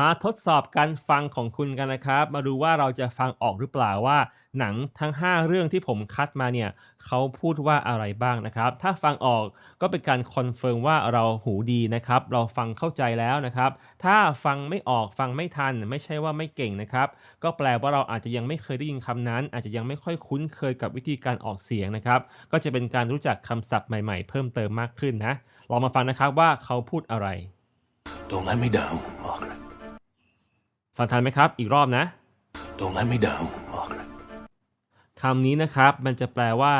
มาทดสอบการฟังของคุณกันนะครับ มาดูว่าเราจะฟังออกหรือเปล่าว่า หนังทั้ง 5 เรื่องที่ผมคัดมาเนี่ยเขาพูดว่าอะไรบ้างนะครับ ถ้าฟังออกก็เป็นการคอนเฟิร์มว่าเราหูดีนะครับ เราฟังเข้าใจแล้วนะครับ ถ้าฟังไม่ออกฟังไม่ทัน ไม่ใช่ว่าไม่เก่งนะครับ ก็แปลว่าเราอาจจะยังไม่เคยได้ยินคำนั้น อาจจะยังไม่ค่อยคุ้นเคยกับวิธีการออกเสียงนะครับ ก็จะเป็นการรู้จักคำศัพท์ใหม่ๆ เพิ่มเติมมากขึ้นนะลองมาฟังนะครับว่าเขาพูดอะไร Don't let me down, Margaret. ฟังทันไหมครับ อีกรอบนะ Don't let me down, Margaret. คำนี้นะครับ มันจะแปลว่า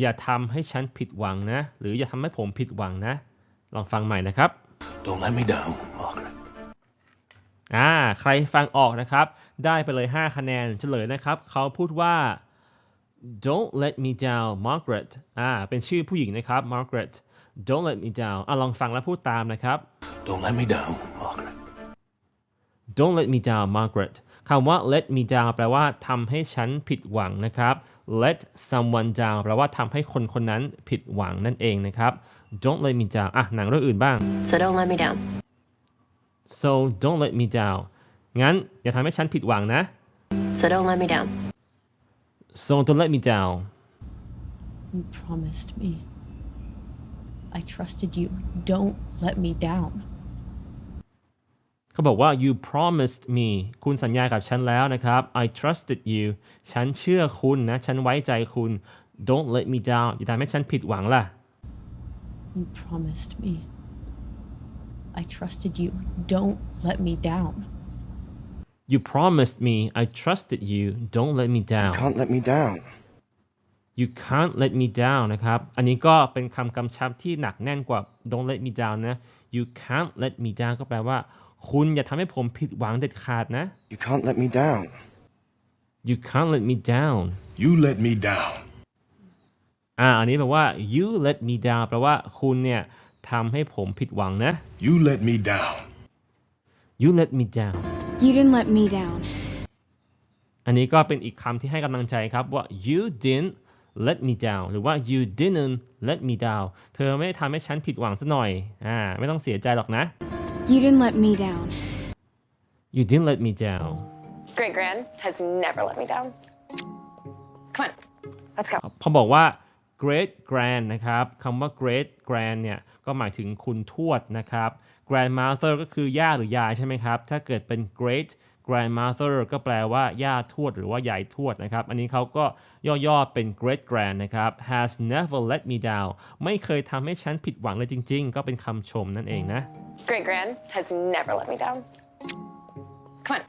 อย่าทำให้ฉันผิดหวังนะ หรืออย่าทำให้ผมผิดหวังนะ ลองฟังใหม่นะครับ Don't let me down, Margaret. อ่าใครฟังออกนะครับ ได้ไปเลย 5 คะแนนเฉลยนะครับ เขาพูดว่า don't let me down Margaret อ่าเป็นชื่อผู้หญิงนะครับ Margaret don't let me down อะลองฟังแล้วพูดตามนะครับ Don't let me down, Margaret. Don't let me down Margaret คำว่า let me down แปลว่าทำให้ฉันผิดหวังนะครับ let someone down แปลว่าทำให้คนคนนั้นผิดหวังนั่นเองนะครับ don't let me down อะหนังเรื่องอื่นบ้าง So don't let me down. so don't let me down งั้นอย่าทำให้ฉันผิดหวังนะ So don't let me down. so don't let me down You promised me. I trusted you. Don't let me down. เขาบอกว่า you promised me คุณสัญญากับฉันแล้วนะครับ I trusted you ฉันเชื่อคุณนะ ฉันไว้ใจคุณ don't let me down อย่าทำให้ฉันผิดหวังล่ะ You promised me. I trusted you. Don't let me down. you promised me I trusted you don't let me down Can't let me down. you can't let me down นะครับ อันนี้ก็เป็นคำกำชับที่หนักแน่นกว่า don't let me down นะ you can't let me down ก็แปลว่า คุณอย่าทำให้ผมผิดหวังเด็ดขาดนะ You can't let me down. you can't let me down You let me down. อ่า อันนี้แปลว่า you let me down แปลว่าคุณเนี่ยทำให้ผมผิดหวังนะ You let me down. you let me down You didn't let me down. อันนี้ก็เป็นอีกคำที่ให้กำลังใจครับว่า you didn't let me down หรือว่า you didn't let me down เธอไม่ได้ทำให้ฉันผิดหวังซะหน่อย อ่า ไม่ต้องเสียใจหรอกนะ You didn't let me down. you didn't let me down Great Gran has never let me down. Come on, let's go. พอบอกว่า great grand นะครับคำว่า great grand เนี่ยก็หมายถึงคุณทวดนะครับ grandmother ก็คือย่าหรือยายใช่ไหมครับ ถ้าเกิดเป็น great grandmother ก็แปลว่าย่าทวดหรือว่ายายทวดนะครับ อันนี้เขาก็ย่อๆเป็น great grand นะครับ has never let me down ไม่เคยทำให้ฉันผิดหวังเลยจริง ๆ ก็เป็นคำชมนั่นเองนะ Great Gran has never let me down. Come on,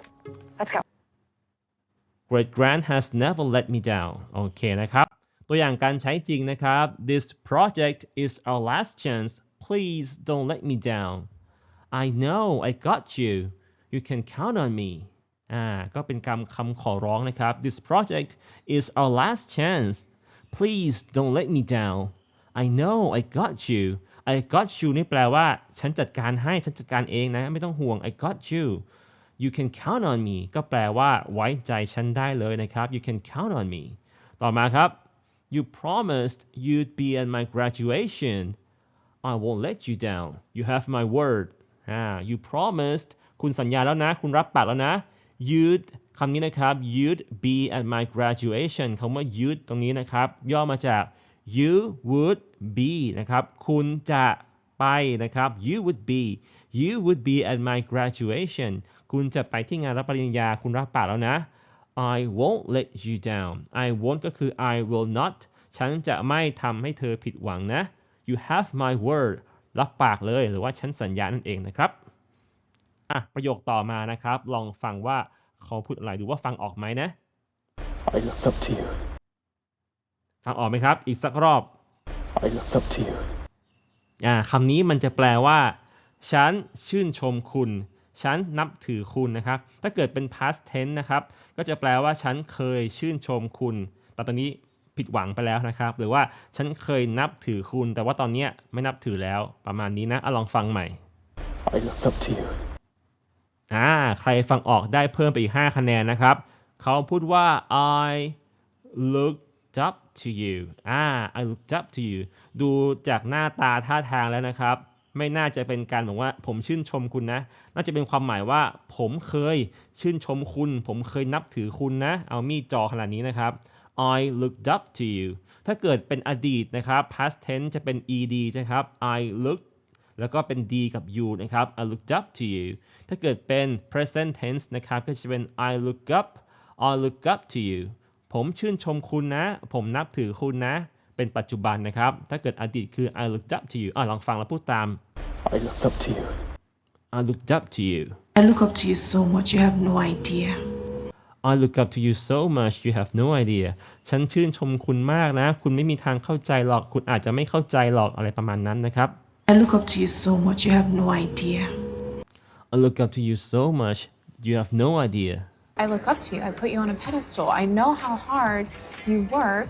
let's go. Great Grand has never let me down โอเคนะครับ ตัวอย่างการใช้จริงนะครับ This project is our last chance please don't let me down I know I got you you can count on me อ่า ก็เป็นคำคำขอร้องนะครับ This project is our last chance please don't let me down I know I got you I got you นี่แปลว่า ฉันจัดการให้ ฉันจัดการเองนะ ไม่ต้องห่วง I got you you can count on me ก็แปลว่า ไว้ใจฉันได้เลยนะครับ you can count on me ต่อมาครับ you promised you'd be at my graduation I won't let you down you have my word อ่า you promised คุณสัญญาแล้วนะ คุณรับปากแล้วนะ you'd คำนี้นะครับ you'd be at my graduation คำว่า you'd ตรงนี้นะครับ ย่อมาจาก you would be นะครับ คุณจะไปนะครับ you would be you would be at my graduation คุณจะไปที่งานรับปริญญา คุณรับปากแล้วนะ I won't let you down I won't ก็คือ I will not ฉันจะไม่ทำให้เธอผิดหวังนะ you have my word รับปากเลยหรือว่าฉันสัญญานั่นเองนะครับ อะประโยคต่อมานะครับ ลองฟังว่าเขาพูดอะไรดูว่าฟังออกไหมนะ I looked up to you. ฟังออกไหมครับ อีกสักรอบ I looked up to you. อ่าคำนี้มันจะแปลว่า ฉันชื่นชมคุณ ฉันนับถือคุณนะครับ ถ้าเกิดเป็น past tense นะครับ ก็จะแปลว่าฉันเคยชื่นชมคุณ แต่ตอนนี้ผิดหวังไปแล้วนะครับ หรือว่าฉันเคยนับถือคุณ แต่ว่าตอนเนี้ยไม่นับถือแล้วประมาณนี้นะอะลองฟังใหม่ I looked up to you. อ่าใครฟังออกได้เพิ่มไปอีก 5 คะแนนนะครับ เขาพูดว่า I looked up to you อ่า I looked up to you ดูจากหน้าตาท่าทางแล้วนะครับ ไม่น่าจะเป็นการบอกว่าผมชื่นชมคุณนะ น่าจะเป็นความหมายว่า ผมเคยชื่นชมคุณ ผมเคยนับถือคุณนะ เอามีดจอขนาดนี้นะครับ I looked up to you ถ้าเกิดเป็นอดีตนะครับ past tense จะเป็น ed ใช่ครับ I looked แล้วก็เป็น d กับ you นะครับ I looked up to you ถ้าเกิดเป็น present tense นะครับ ก็จะเป็น I look up I look up to you ผมชื่นชมคุณนะ ผมนับถือคุณนะ เป็นปัจจุบันนะครับ ถ้าเกิดอดีตคือ I looked up to you อะลองฟังแล้วพูดตาม I looked up to you. I looked up to you I look up to you so much, you have no idea. I look up to you so much you have no idea ฉันชื่นชมคุณมากนะ คุณไม่มีทางเข้าใจหรอก คุณอาจจะไม่เข้าใจหรอกอะไรประมาณนั้นนะครับ I look up to you so much, you have no idea. I look up to you so much you have no idea I look up to you. I put you on a pedestal. I know how hard you work.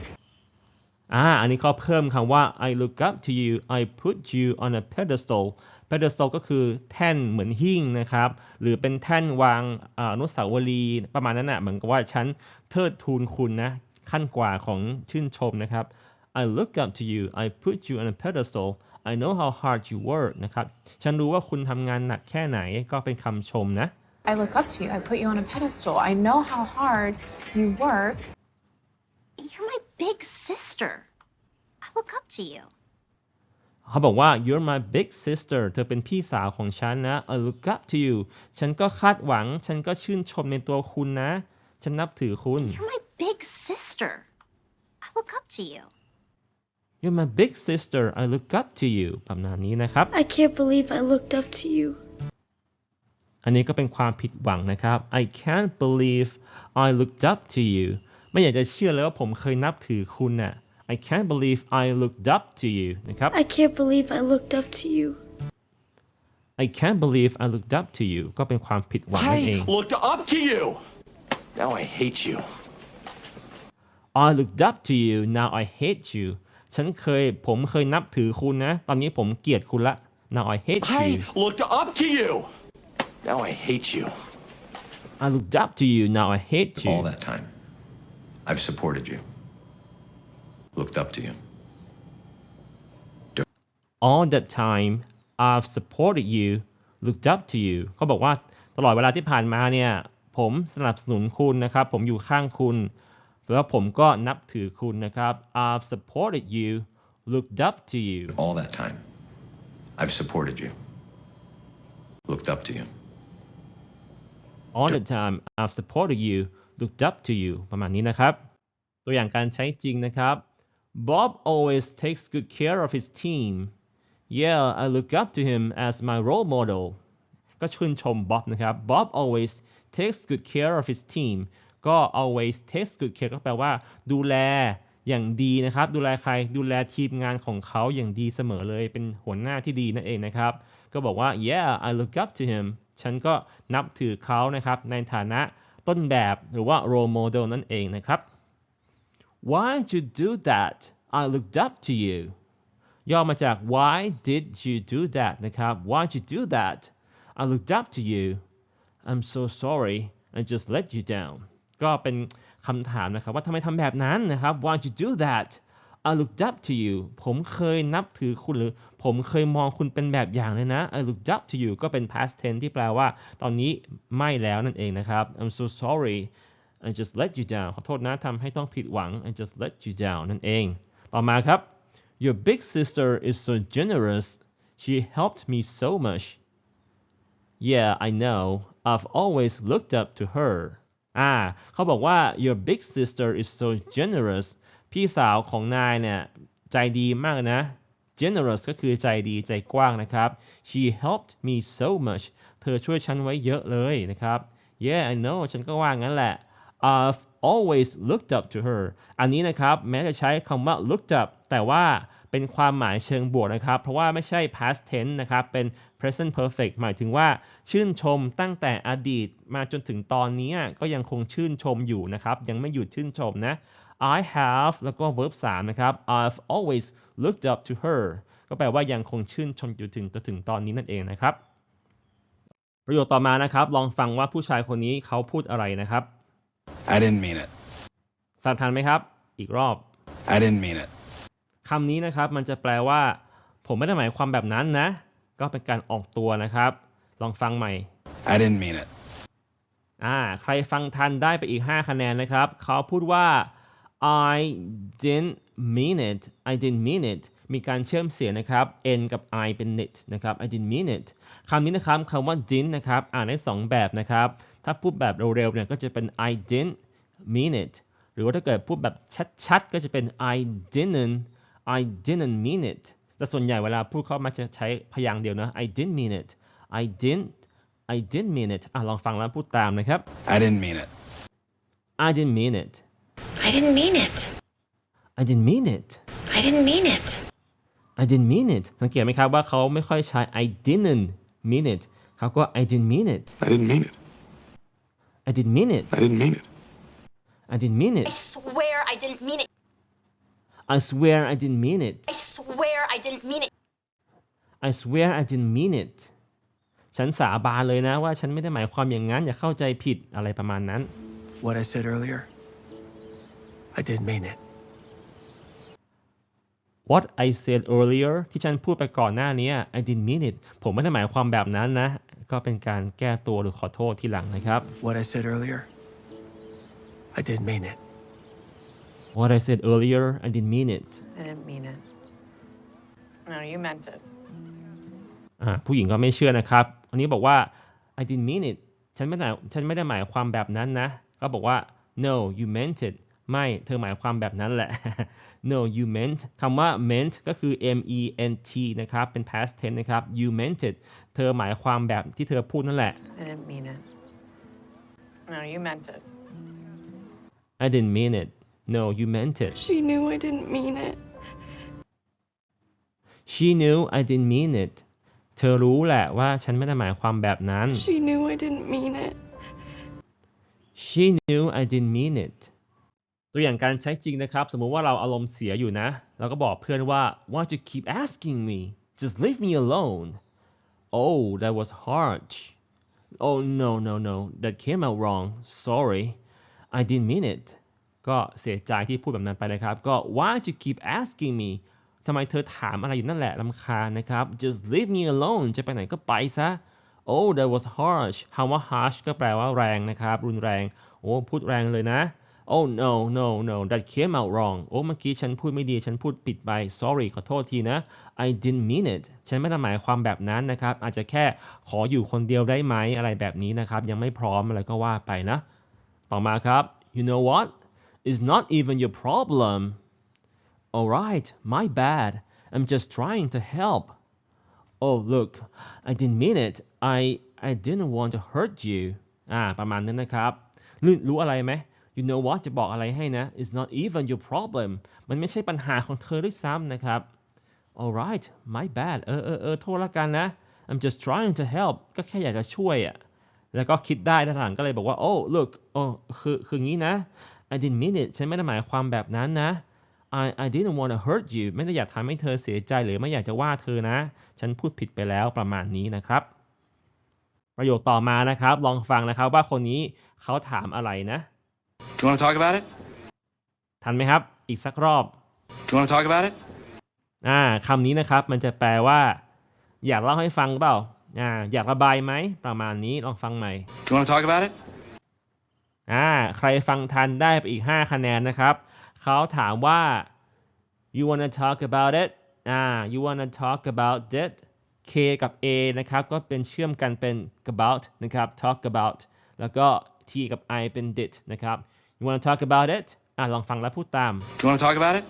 อ่า อันนี้เขาเพิ่มคำว่า I look up to you I put you on a pedestal pedestal ก็คือแท่นเหมือนหิ้งนะครับ หรือเป็นแท่นวางอ่าอนุสาวรีย์ประมาณนั้นนะเหมือนกับว่าฉันเทิดทูนคุณนะ ขั้นกว่าของชื่นชมนะครับ I look up to you I put you on a pedestal I know how hard you work นะครับ ฉันรู้ว่าคุณทำงานหนักแค่ไหนก็เป็นคำชมนะ I look up to you. I put you on a pedestal. I know how hard you work. You're my big sister. I look up to you. เขาบอกว่า you're my big sister เธอเป็นพี่สาวของฉันนะ I look up to you ฉันก็คาดหวัง ฉันก็ชื่นชมในตัวคุณนะ ฉันนับถือคุณ You're my big sister. I look up to you. you're my big sister I look up to you ประมาณนี้นะครับ I can't believe I looked up to you. อันนี้ก็เป็นความผิดหวังนะครับ I can't believe I looked up to you ไม่อยากจะเชื่อเลยว่าผมเคยนับถือคุณน่ะ I can't believe I looked up to you นะครับ I can't believe I looked up to you. I can't believe I looked up to you ก็เป็นความผิดหวังนั่นเอง looked up to you. Now I hate you. I looked up to you now I hate you ฉันเคยผมเคยนับถือคุณนะ ตอนนี้ผมเกลียดคุณละ now I hate you looked up to you. Now I hate you. I looked up to you now I hate you All that time, I've supported you, looked up to you. all that time I've supported you looked up to you เขาบอกว่าตลอดเวลาที่ผ่านมาเนี่ย ผมสนับสนุนคุณนะครับ ผมอยู่ข้างคุณ แล้วผมก็นับถือคุณนะครับ I've supported you looked up to you All that time, I've supported you, looked up to you. all the time I've supported you looked up to you ประมาณนี้นะครับ ตัวอย่างการใช้จริงนะครับ Bob always takes good care of his team yeah I look up to him as my role model ก็ชื่นชมบ๊อบนะครับ Bob always takes good care of his team ก็ always take good care ก็แปลว่าดูแลอย่างดีนะครับ ดูแลใครดูแลทีมงานของเขาอย่างดีเสมอเลยเป็นหัวหน้าที่ดีนั่นเองนะครับ ก็บอกว่า yeah I look up to him ฉันก็นับถือเขานะครับ ในฐานะต้นแบบหรือว่า role model นั่นเองนะครับ Why did you do that I looked up to you ย่อมาจาก Why did you do that นะครับ Why did you do that I looked up to you I'm so sorry I just let you down ก็เป็นคำถามนะครับว่าทำไมทำแบบนั้นนะครับ Why did you do that I looked up to you ผมเคยนับถือคุณหรือผมเคยมองคุณเป็นแบบอย่างเลยนะ I looked up to you ก็เป็น past tense ที่แปลว่า ตอนนี้ไม่แล้วนั่นเองนะครับ I'm so sorry I just let you down ขอโทษนะทำให้ต้องผิดหวัง I just let you down นั่นเอง ต่อมาครับ Your big sister is so generous she helped me so much Yeah I know I've always looked up to her อ่าเขาบอกว่า your big sister is so generous พี่สาวของนายเนี่ย ใจดีมากนะ generous ก็คือใจดีใจกว้างนะครับ she helped me so much เธอช่วยฉันไว้เยอะเลยนะครับ yeah I know ฉันก็ว่างั้นแหละ I've always looked up to her อันนี้นะครับ แม้จะใช้คำว่า looked up แต่ว่าเป็นความหมายเชิงบวกนะครับ เพราะว่าไม่ใช่ past tense นะครับ เป็น present perfect หมายถึงว่าชื่นชมตั้งแต่อดีตมาจนถึงตอนนี้ก็ยังคงชื่นชมอยู่นะครับ ยังไม่หยุดชื่นชมนะ I have แล้วก็ verb 3นะครับ I've always looked up to her ก็แปลว่ายังคงชื่นชมอยู่ถึงจนถึงตอนนี้นั่นเองนะครับ ประโยคต่อมานะครับ ลองฟังว่าผู้ชายคนนี้เขาพูดอะไรนะครับ I didn't mean it. ฟังทันไหมครับ อีกรอบ I didn't mean it. คำนี้นะครับมันจะแปลว่า ผมไม่ได้หมายความแบบนั้นนะ ก็เป็นการออกตัวนะครับ ลองฟังใหม่ I didn't mean it. อ่าใครฟังทันได้ไปอีก 5 คะแนนนะครับ เขาพูดว่า I didn't mean it I didn't mean it มีการเชื่อมเสียงนะครับ n กับ i เป็น it นะครับ I didn't mean it คำนี้นะครับคำว่า didn't นะครับ อ่านได้ 2 แบบนะครับ ถ้าพูดแบบเร็วๆเนี่ยก็จะเป็น I didn't mean it หรือว่าถ้าเกิดพูดแบบชัดๆ ก็จะเป็น I didn't I didn't mean it แต่ส่วนใหญ่เวลาพูดเขามาจะใช้พยางค์เดียวนะ I didn't mean it I didn't I didn't mean it อะลองฟังแล้วพูดตามนะครับ I didn't mean it. I didn't mean it I didn't mean it. I didn't mean it I didn't mean it. I didn't mean it สังเกตไหมครับว่าเขาไม่ค่อยใช้ I didn't mean it เขาก็ I didn't mean it I didn't mean it. I didn't mean it I didn't mean it. I didn't mean it swear I didn't mean it. I swear I didn't mean it I swear I didn't mean it. I swear I didn't mean it ฉันสาบานเลยนะว่าฉันไม่ได้หมายความอย่างนั้น อย่าเข้าใจผิดอะไรประมาณนั้น What I said earlier, I did mean it. What I said earlier ที่ฉันพูดไปก่อนหน้านี้ I didn't mean it ผมไม่ได้หมายความแบบนั้นนะ ก็เป็นการแก้ตัวหรือขอโทษทีหลังนะครับ What I said earlier, I did mean it. What I said earlier I didn't mean it I didn't mean it. No, you meant it. อ่าผู้หญิงก็ไม่เชื่อนะครับ อันนี้บอกว่า I didn't mean it ฉันไม่ได้ฉันไม่ได้หมายความแบบนั้นนะ ก็บอกว่า no you meant it ไม่เธอหมายความแบบนั้นแหละ no you meant คำว่า meant ก็คือ m e n t นะครับ เป็น past tense นะครับ you meant it เธอหมายความแบบที่เธอพูดนั่นแหละ I didn't mean it. No, you meant it. I didn't mean it no you meant it She knew I didn't mean it. she knew I didn't mean it เธอรู้แหละว่าฉันไม่ได้หมายความแบบนั้น She knew I didn't mean it. She knew I didn't mean it ตัวอย่างการใช้จริงนะครับ สมมุติว่าเราอารมณ์เสียอยู่นะ เราก็บอกเพื่อนว่า Why you keep asking me just leave me alone Oh that was harsh Oh no no no that came out wrong sorry I didn't mean it ก็เสียใจที่พูดแบบนั้นไปนะครับ ก็ Why you keep asking me ทำไมเธอถามอะไรอยู่นั่นแหละลำคาญนะครับ just leave me alone จะไปไหนก็ไปซะ Oh that was harsh คำว่า harsh ก็แปลว่าแรงนะครับ รุนแรง โอ้ พูดแรงเลยนะ Oh no no no that came out wrong โอ้ เมื่อกี้ฉันพูดไม่ดี ฉันพูดผิดไป sorry ขอโทษทีนะ I didn't mean it ฉันไม่ได้หมายความแบบนั้นนะครับ อาจจะแค่ขออยู่คนเดียวได้ไหมอะไรแบบนี้นะครับ ยังไม่พร้อมอะไรก็ว่าไปนะ ต่อมาครับ you know what it's not even your problem alright my bad I'm just trying to help Oh look I didn't mean it I I didn't want to hurt you อ่า ประมาณนั้นนะครับรู้รู้อะไรไหม You know what จะบอกอะไรให้นะ It's not even your problem มันไม่ใช่ปัญหาของเธอด้วยซ้ำนะครับ Alright my bad เออเออเออโทษละกันนะ I'm just trying to help ก็แค่อยากจะช่วยอะแล้วก็คิดได้ด้านหลังก็เลยบอกว่า Oh look โอ้คือคืองี้นะ I didn't mean it ฉันไม่ได้หมายความแบบนั้นนะ I I didn't want to hurt you ไม่ได้อยากทำให้เธอเสียใจหรือไม่อยากจะว่าเธอนะ ฉันพูดผิดไปแล้วประมาณนี้นะครับ ประโยคต่อมานะครับ ลองฟังนะครับว่าคนนี้เขาถามอะไรนะ Do you want to talk about it? ทันไหมครับ อีกสักรอบ Do you want to talk about it? อ่าคำนี้นะครับมันจะแปลว่า อยากเล่าให้ฟังเปล่าอ่าอยากระบายไหมประมาณนี้ลองฟังใหม่ Do you want to talk about it? อ่าใครฟังทันได้ไปอีก 5 คะแนนนะครับ เขาถามว่า you wanna talk about it อ่า you wanna talk about it K กับ A นะครับก็เป็นเชื่อมกันเป็น about นะครับ talk about แล้วก็ T กับ I เป็น did นะครับ you wanna talk about it อ่าลองฟังแล้วพูดตาม Do you want to talk about it?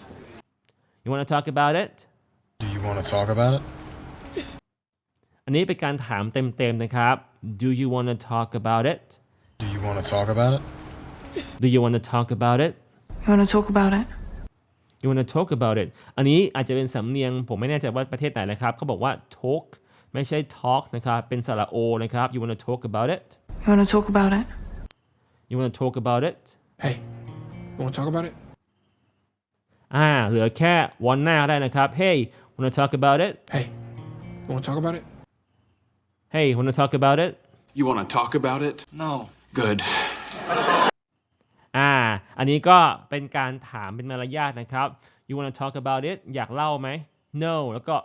you wanna talk about it Do you want to talk about it? อันนี้เป็นการถามเต็มๆนะครับ do you wanna talk about it Do you want to talk about it? do you wanna talk about it You wanna talk about it? you wanna talk about it อันนี้อาจจะเป็นสำเนียง ผมไม่แน่ใจว่าประเทศไหนนะครับเขาบอกว่า talk ไม่ใช่ talk นะครับ เป็นสระโอนะครับ you wanna talk about it You wanna talk about it? you wanna talk about it Hey, you want to talk about it? อ่า เหลือแค่วันหน้าได้นะครับ hey wanna talk about it Hey, you want to talk about it? hey wanna talk about it You want to talk about it? No. Good. อ่าอันนี้ก็เป็นการถามเป็นมารยาทนะครับ you wanna talk about it อยากเล่าไหม no แล้วก็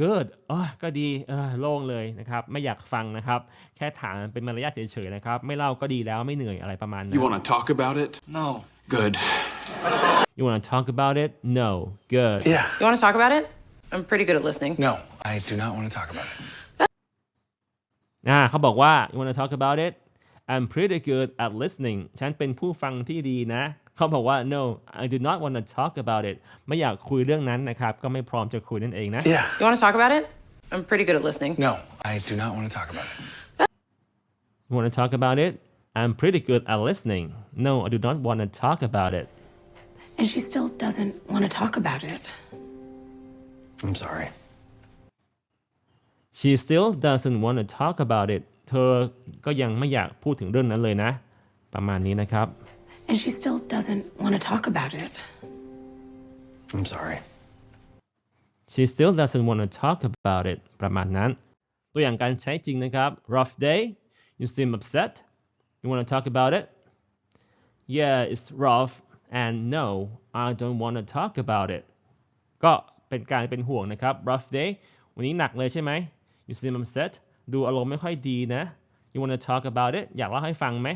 good อ๋อก็ดีเออโล่งเลยนะครับ ไม่อยากฟังนะครับ แค่ถามเป็นมารยาทเฉยๆนะครับ ไม่เล่าก็ดีแล้วไม่เหนื่อยอะไรประมาณนั้น You want to talk about it? No. Good. You wanna talk about it No good Yeah. You want to talk about it? I'm pretty good at listening. No, I do not want to talk about it. อ่าเขาบอกว่า you wanna talk about it I'm pretty good at listening ฉันเป็นผู้ฟังที่ดีนะ เขาบอกว่า no I do not wanna talk about it ไม่อยากคุยเรื่องนั้นนะครับ ก็ไม่พร้อมจะคุยนั่นเองนะ Yeah. You want to talk about it? I'm pretty good at listening. No, I do not want to talk about it. You wanna talk about it I'm pretty good at listening No I do not wanna talk about it And she still doesn't want to talk about it. I'm sorry. She still doesn't wanna talk about it เธอก็ยังไม่อยากพูดถึงเรื่องนั้นเลยนะ ประมาณนี้นะครับ And she still doesn't want to talk about it. I'm sorry. She still doesn't want to talk about it ประมาณนั้น ตัวอย่างการใช้จริงนะครับ rough day you seem upset you want to talk about it yeah it's rough and no I don't want to talk about it ก็เป็นการเป็นห่วงนะครับ rough day วันนี้หนักเลยใช่ไหม you seem upset ดูอารมณ์ไม่ค่อยดีนะ you want to talk about it อยากเล่าให้ฟังไหม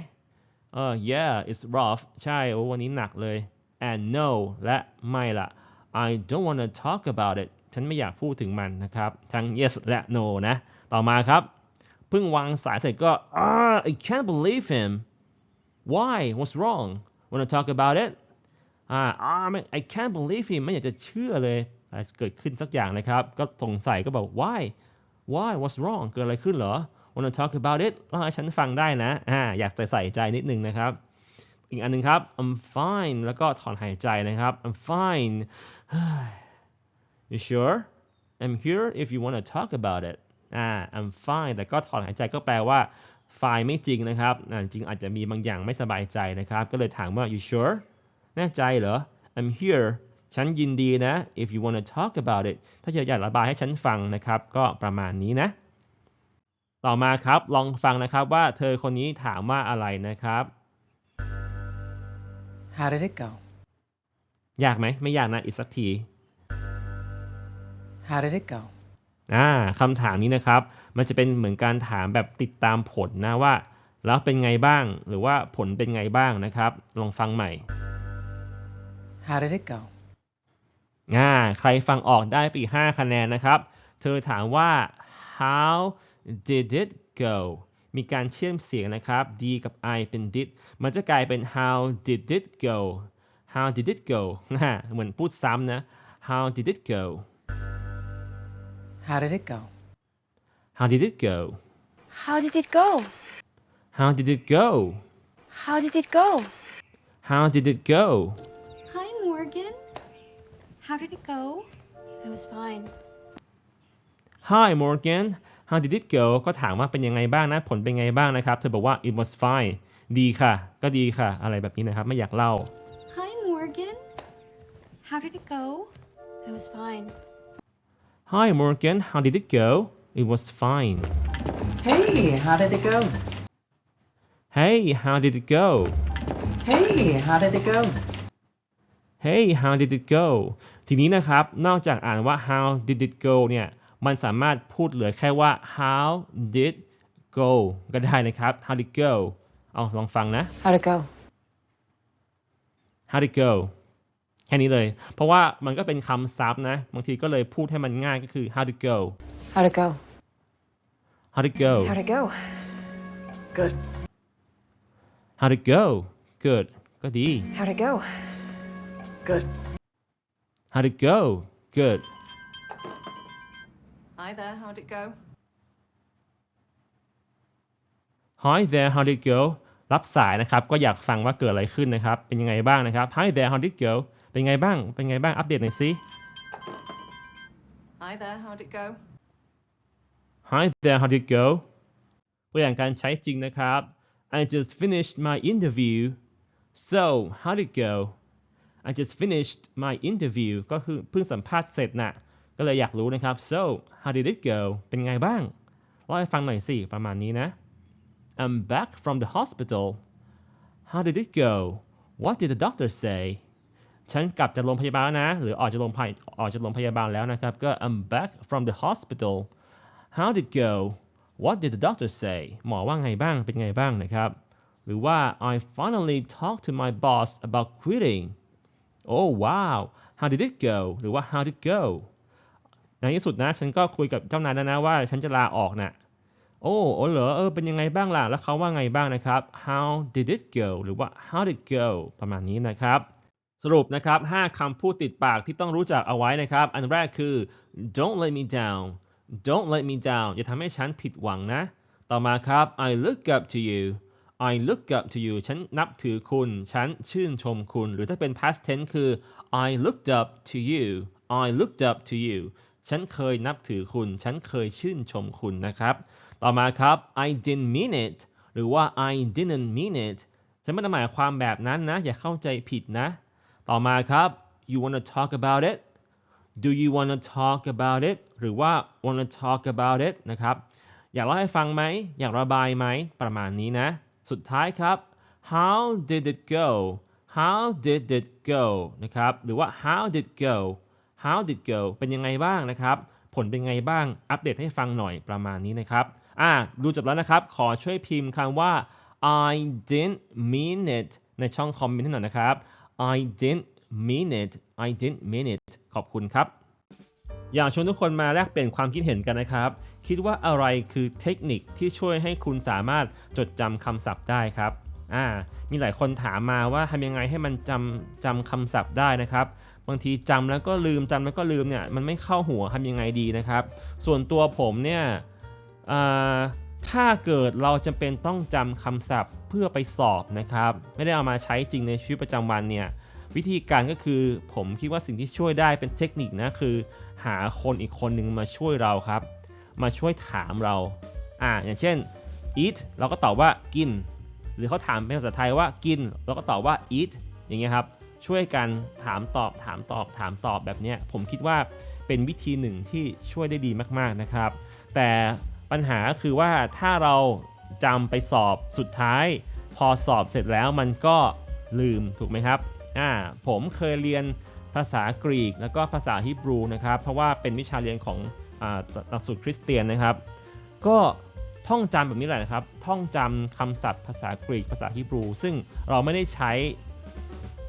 เออ yeah it's rough ใช่โอ้วันนี้หนักเลย and no และไม่ละ I don't want to talk about it ฉันไม่อยากพูดถึงมันนะครับ ทั้ง yes และ no นะ ต่อมาครับ เพิ่งวางสายเสร็จก็ ah I can't believe him why what's wrong wanna talk about it อ่า I can't believe him ไม่อยากจะเชื่อเลยอะไรเกิดขึ้นสักอย่างนะครับ ก็สงสัยก็บอก why why what's wrong เกิดอะไรขึ้นเหรอ wanna talk about it เล่าให้ฉันฟังได้นะอ่าอยากจะใส่ใจนิดนึงนะครับ อีกอันหนึงครับ I'm fine แล้วก็ถอนหายใจนะครับ I'm fine you sure I'm here if you want to talk about it อ่า I'm fine แต่ก็ถอนหายใจก็แปลว่า fine ไม่จริงนะครับอ่าจริงอาจจะมีบางอย่างไม่สบายใจนะครับ ก็เลยถามว่า you sure แน่ใจเหรอ I'm here ฉันยินดีนะ if you want to talk about it ถ้าอยากระบายให้ฉันฟังนะครับ ก็ประมาณนี้นะ ต่อมาครับลองฟังนะครับว่าเธอคนนี้ถามว่าอะไรนะครับ How did it go? ยากไหมไม่ยากนะอีกสักที How did it go? อ่าคำถามนี้นะครับ มันจะเป็นเหมือนการถามแบบติดตามผลนะว่า แล้วเป็นไงบ้าง หรือว่าผลเป็นไงบ้างนะครับ ลองฟังใหม่ How did it go? อ่าใครฟังออกได้ไปอีก5คะแนนนะครับ เธอถามว่า how did it go มีการเชื่อมเสียงนะครับ d กับ i เป็น did มันจะกลายเป็น how did it go how did it go นะเหมือนพูดซ้ำนะ how did it go How did it go? how did it go How did it go? how did it go How did it go? how did it go Hi, Morgan. How did it go? It was fine. Hi Morgan how did it go ก็ถามว่าเป็นยังไงบ้างนะ ผลเป็นไงบ้างนะครับ เธอบอกว่า it was fine ดีค่ะ ก็ดีค่ะ อะไรแบบนี้นะครับ ไม่อยากเล่า Hi, Morgan. How did it go? It was fine. Hi Morgan how did it go It was fine Hey, how did it go? Hey how did it go Hey, how did it go? Hey how did it go ทีนี้นะครับ นอกจากอ่านว่า how did it go เนี่ย มันสามารถพูดเหลือแค่ว่า how did go ก็ได้นะครับ how did go เอาลองฟังนะ How'd it go? how did go แค่นี้เลย เพราะว่ามันก็เป็นคำซับนะ บางทีก็เลยพูดให้มันง่ายก็คือ how did go How'd it go? how did go How'd it go? Good. how did go good ก็ดี How'd it go? Good. how did go good Hi there, how'd it go? Hi there how did it go รับสายนะครับ ก็อยากฟังว่าเกิดอะไรขึ้นนะครับ เป็นยังไงบ้างนะครับ Hi there how did it go เป็นไงบ้าง เป็นไงบ้าง อัปเดตหน่อยสิ Hi there, how'd it go? Hi there how did it go ตัวอย่างการใช้จริงนะครับ I just finished my interview so how did it go I just finished my interview ก็คือเพิ่งสัมภาษณ์เสร็จน่ะ ก็เลยอยากรู้นะครับ so how did it go? เป็นไงบ้าง?เล่าให้ฟังหน่อยสิประมาณนี้นะ I'm back from the hospital. How did it go? What did the doctor say? ฉันกลับจากโรงพยาบาลแล้วนะ หรือออกจากโรงพยาบาลออกจากโรงพยาบาลแล้วนะครับ ก็ I'm back from the hospital. How did it go? What did the doctor say? หมอว่าไงบ้าง?เป็นไงบ้างนะครับ?หรือว่า I finally talked to my boss about quitting. Oh wow. How did it go? หรือว่า how did it go? ในที่สุดนะฉันก็คุยกับเจ้านายแล้วนะว่าฉันจะลาออกนะโอ้โอเหรอเออเป็นยังไงบ้างล่ะแล้วเขาว่าไงบ้างนะครับ how did it go หรือว่า how did it go ประมาณนี้นะครับ สรุปนะครับ 5คำพูดติดปากที่ต้องรู้จักเอาไว้นะครับ อันแรกคือ don't let me down don't let me down อย่าทำให้ฉันผิดหวังนะ ต่อมาครับ I look up to you I look up to you ฉันนับถือคุณ ฉันชื่นชมคุณ หรือถ้าเป็น past tense คือ I looked up to you I looked up to you ฉันเคยนับถือคุณ ฉันเคยชื่นชมคุณนะครับ ต่อมาครับ I didn't mean it หรือว่า I didn't mean it ฉันไม่ได้หมายความแบบนั้นนะ อย่าเข้าใจผิดนะ ต่อมาครับ you wanna talk about it do you wanna talk about it หรือว่า wanna talk about it นะครับ อยากเล่าให้ฟังไหม อยากระบายไหม ประมาณนี้นะ สุดท้ายครับ how did it go how did it go นะครับ หรือว่า how did it go how did go เป็นยังไงบ้างนะครับ ผลเป็นไงบ้าง อัปเดตให้ฟังหน่อยประมาณนี้นะครับ อ่า ดูจบแล้วนะครับ ขอช่วยพิมพ์คำว่า I didn't mean it ในช่องคอมเมนต์ให้หน่อยนะครับ I didn't mean it I didn't mean it ขอบคุณครับ อยากชวนทุกคนมาแลกเปลี่ยนความคิดเห็นกันนะครับ คิดว่าอะไรคือเทคนิคที่ช่วยให้คุณสามารถจดจำคำศัพท์ได้ครับ อ่า มีหลายคนถามมาว่าทำยังไงให้มันจำจำคำศัพท์ได้นะครับ บางทีจำแล้วก็ลืมจำแล้วก็ลืมเนี่ยมันไม่เข้าหัวทำยังไงดีนะครับ ส่วนตัวผมเนี่ยถ้าเกิดเราจำเป็นต้องจำคำศัพท์เพื่อไปสอบนะครับ ไม่ได้เอามาใช้จริงในชีวิตประจำวันเนี่ยวิธีการก็คือผมคิดว่าสิ่งที่ช่วยได้เป็นเทคนิคนะคือ หาคนอีกคนหนึ่งมาช่วยเราครับ มาช่วยถามเราอ่าอย่างเช่น eat เราก็ตอบว่ากิน หรือเขาถามเป็นภาษาไทยว่ากิน เราก็ตอบว่า eat อย่างเงี้ยครับ ช่วยกันถามตอบถามตอบถามตอบแบบนี้ผมคิดว่าเป็นวิธีหนึ่งที่ช่วยได้ดีมากๆนะครับ แต่ปัญหาคือว่าถ้าเราจำไปสอบสุดท้าย พอสอบเสร็จแล้วมันก็ลืมถูกไหมครับอ่าผมเคยเรียนภาษากรีกแล้วก็ภาษาฮิบรูนะครับเพราะว่าเป็นวิชาเรียนของอ่าหลักสูตรคริสเตียนนะครับ ก็ท่องจำแบบนี้แหละนะครับ ท่องจำคำศัพท์ภาษากรีกภาษาฮิบรู ซึ่งเราไม่ได้ใช้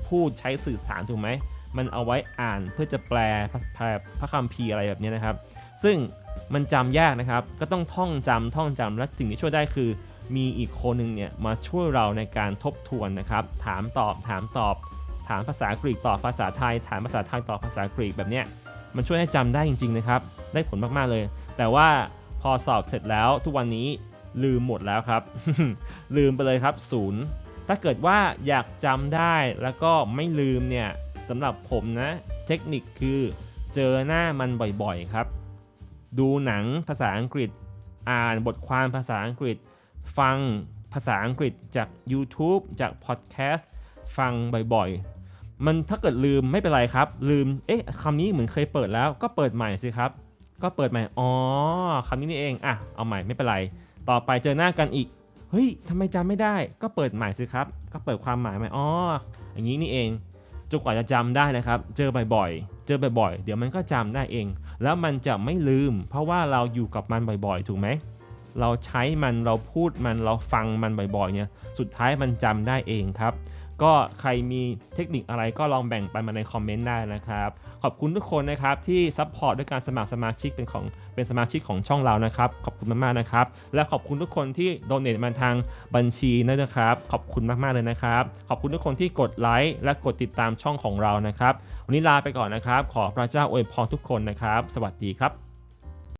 พูดใช้สื่อสารถูกไหม มันเอาไว้อ่านเพื่อจะแปลพระพระคัมภีร์อะไรแบบนี้นะครับ ซึ่งมันจำยากนะครับ ก็ต้องท่องจำท่องจำและสิ่งที่ช่วยได้คือ มีอีกคนหนึ่งเนี่ยมาช่วยเราในการทบทวนนะครับ ถามตอบถามตอบ ถามภาษากรีกตอบภาษาไทย ถามภาษาไทยตอบภาษากรีกแบบเนี้ยมันช่วยให้จำได้จริง ๆนะครับ ได้ผลมากๆเลย แต่ว่าพอสอบเสร็จแล้วทุกวันนี้ลืมหมดแล้วครับ ลืมไปเลยครับศูนย์ ถ้าเกิดว่าอยากจำได้แล้วก็ไม่ลืมเนี่ยสำหรับผมนะเทคนิคคือเจอหน้ามันบ่อยๆครับ ดูหนังภาษาอังกฤษ อ่านบทความภาษาอังกฤษ ฟังภาษาอังกฤษจาก YouTube จากพอดแคสต์ฟังบ่อยๆ มันถ้าเกิดลืมไม่เป็นไรครับ ลืม เอ๊ะคำนี้เหมือนเคยเปิดแล้วก็เปิดใหม่สิครับ ก็เปิดใหม่ อ๋อคำนี้นี่เอง อะ เอาใหม่ไม่เป็นไร ต่อไปเจอหน้ากันอีก เฮ้ยทำไมจำไม่ได้ ก็เปิดใหม่สิครับ ก็เปิดความหมายใหม่อ๋ออย่างนี้นี่เองจนกว่าจะจำได้นะครับ เจอบ่อยๆ เจอบ่อยๆ เดี๋ยวมันก็จำได้เอง แล้วมันจะไม่ลืม เพราะว่าเราอยู่กับมันบ่อยๆ ถูกไหม เราใช้มัน เราพูดมัน เราฟังมันบ่อยๆ เนี่ย สุดท้ายมันจำได้เองครับ ก็ใครมีเทคนิคอะไรก็ลองแบ่งปันมาในคอมเมนต์ได้นะครับ ขอบคุณทุกคนนะครับที่ซัพพอร์ตด้วยการสมัครสมาชิกเป็นของเป็นสมาชิกของช่องเรานะครับ ขอบคุณมากๆนะครับ และขอบคุณทุกคนที่โดเน a มาทางบัญชีนะครับ ขอบคุณมากๆเลยนะครับ ขอบคุณทุกคนที่กดไลค์และกดติดตามช่องของเรานะครับ วันนี้ลาไปก่อนนะครับ ขอพระเจ้าอวยพรทุกคนนะครับ สวัสดีครับ